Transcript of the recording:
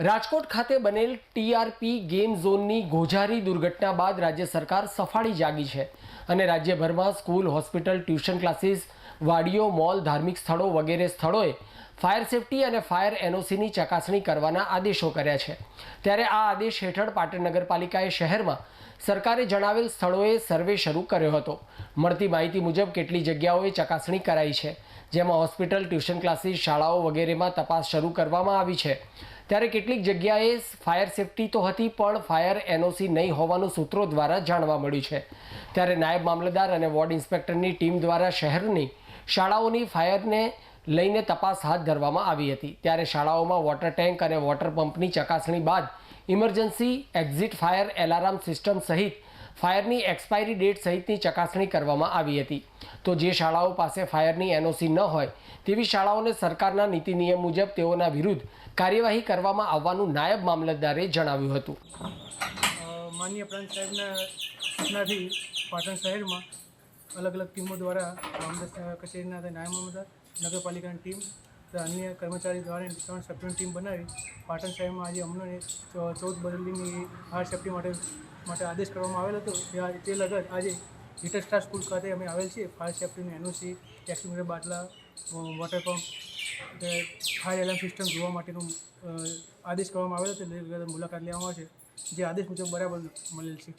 રાજકોટ ખાતે બનેલ TRP game ઝોનની ગોઝારી દુર્ઘટના બાદ રાજ્ય સરકાર સફાળી જાગી છે અને રાજ્યભરમાં સ્કૂલ, હોસ્પિટલ, ટ્યુશન ક્લાસીસ, વાડીઓ, મોલ, ધાર્મિક સ્થળો વગેરે સ્થળોએ ફાયર સેફટી અને ફાયર એનઓસીની ચકાસણી કરવાના આદેશો કર્યા છે. ત્યારે આ આદેશ હેઠળ પાટણ નગરપાલિકાએ શહેરમાં સરકારે જણાવેલ સ્થળોએ સર્વે શરૂ કર્યો હતો. મળતી માહિતી મુજબ કેટલી જગ્યાઓએ ચકાસણી કરાઈ છે, જેમાં હોસ્પિટલ, ટ્યુશન ક્લાસીસ, શાળાઓ વગેરેમાં તપાસ શરૂ કરવામાં આવી છે. ત્યારે કેટલીક જગ્યાએ ફાયર સેફટી તો હતી, પણ ફાયર એનઓસી નહીં હોવાનું સૂત્રો દ્વારા જાણવા મળ્યું છે. ત્યારે નાયબ મામલતદાર અને વોર્ડ ઇન્સ્પેક્ટરની ટીમ દ્વારા શહેરની શાળાઓની ફાયરને લઈને તપાસ હાથ ધરવામાં આવી હતી. ત્યારે શાળાઓમાં વોટર ટેન્ક અને વોટર પંપની ચકાસણી બાદ emergency, exit fire alarm system સહિત ફાયરની એક્સપાયરી ડેટ સહિતની ચકાસણી કરવામાં આવી હતી. તો જે શાળાઓ પાસે ફાયરની એનઓસી ન હોય, તેવી શાળાઓને સરકારના નીતિ નિયમ મુજબ તેઓના વિરુદ્ધ કાર્યવાહી કરવામાં આવવાનું નાયબ મામલતદારે જણાવ્યું હતું. માન્ય પ્રાંત સાહેબના પાટણ શહેરમાં અલગ અલગ ટીમો દ્વારા મામલતદાર કચેરીના નાયબ મામલતદાર, નગરપાલિકાની ટીમ અન્ય કર્મચારી દ્વારા ત્રણ સભ્યોની ટીમ બનાવી પાટણ શહેરમાં આજે અમને ચૌદ બદલીની હાર સેફ્ટી માટે માટે આદેશ કરવામાં આવેલ હતો. તે લગત આજે લિટલ સ્ટાર સ્કૂલ ખાતે અમે આવેલ છીએ. ફાયર સેફ્ટીનું એનઓસી એક્સિમીટર બાટલા water pump fire alarm system જોવા માટેનું આદેશ કરવામાં આવેલો હતો. મુલાકાત લેવામાં આવશે. જે આદેશ મુજબ બરાબર મળેલ છે.